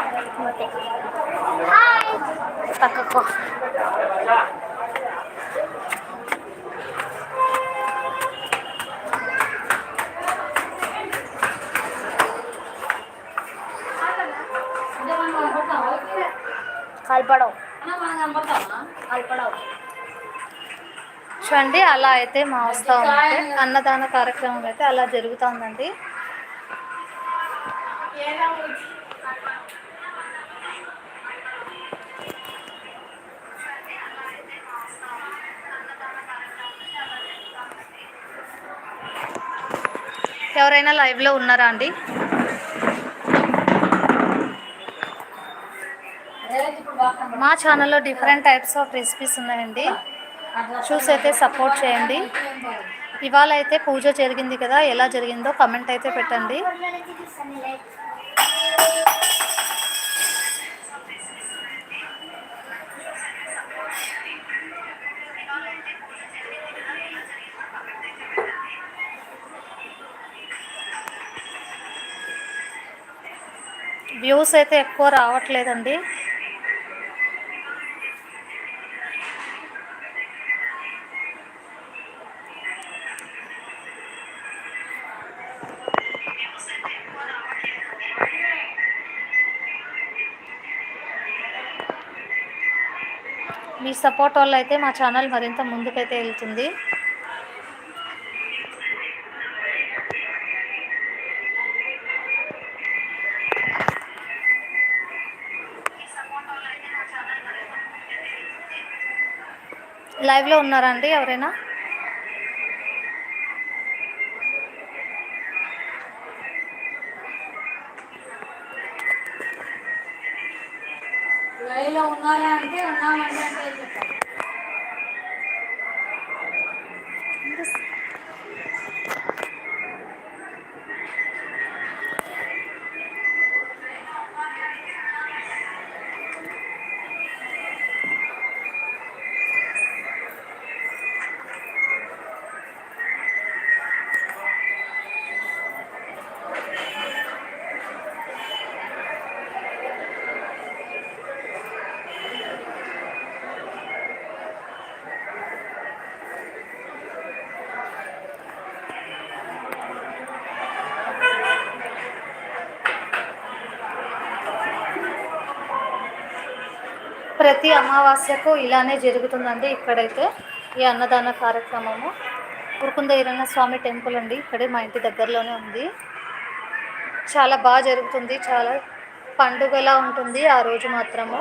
అంతే హాయ్ పక్కకు. కలపడవు కలపడవు చూడండి అలా అయితే మా వస్తూ ఉంటే అన్నదాన కార్యక్రమం అయితే అలా జరుగుతుందండి. ఎవరైనా లైవ్లో ఉన్నారా అండి? మా ఛానల్లో డిఫరెంట్ టైప్స్ ఆఫ్ రెసిపీస్ ఉన్నాయండి. చూసి అయితే సపోర్ట్ చేయండి. ఇవాళ అయితే పూజ జరిగింది కదా ఎలా జరిగిందో కమెంట్ అయితే పెట్టండి. వ్యూస్ అయితే ఎక్కువ రావట్లేదండి. మీ సపోర్ట్ వల్ల అయితే మా ఛానల్ మరింత ముందుకైతే వెళ్తుంది. లైవ్లో ఉన్నారా అండి ఎవరైనా? లైవ్లో ఉన్నారా అంటే ఉన్నామండి అంటే చెప్పారు ప్రతి అమావాస్యకు ఇలానే జరుగుతుందండి ఇక్కడైతే ఈ అన్నదాన కార్యక్రమము. ఉరుకుంద ఈరన్న స్వామి టెంపుల్ అండి ఇక్కడే మా ఇంటి దగ్గరలోనే ఉంది. చాలా బాగా జరుగుతుంది చాలా పండుగలా ఉంటుంది ఆ రోజు మాత్రము.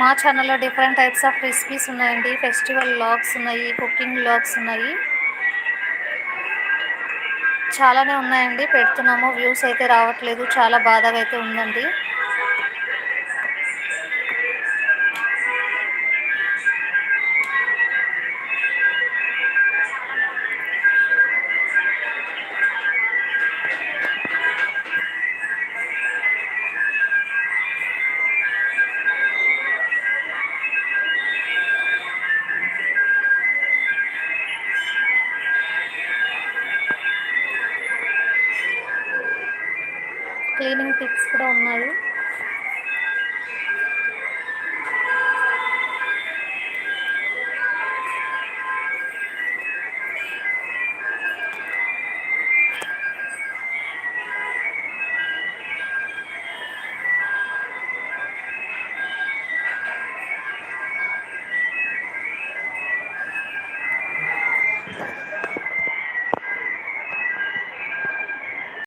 మా ఛానల్లో డిఫరెంట్ టైప్స్ ఆఫ్ రెసిపీస్ ఉన్నాయండి. ఫెస్టివల్ లాగ్స్ ఉన్నాయి కుకింగ్ లాగ్స్ ఉన్నాయి. చాలానే ఉన్నాయండి. పెడుతున్నాము. వ్యూస్ అయితే రావట్లేదు. చాలా బాధగా అయితే ఉందండి. క్లీనింగ్ టిప్స్ కూడా ఉన్నాయి.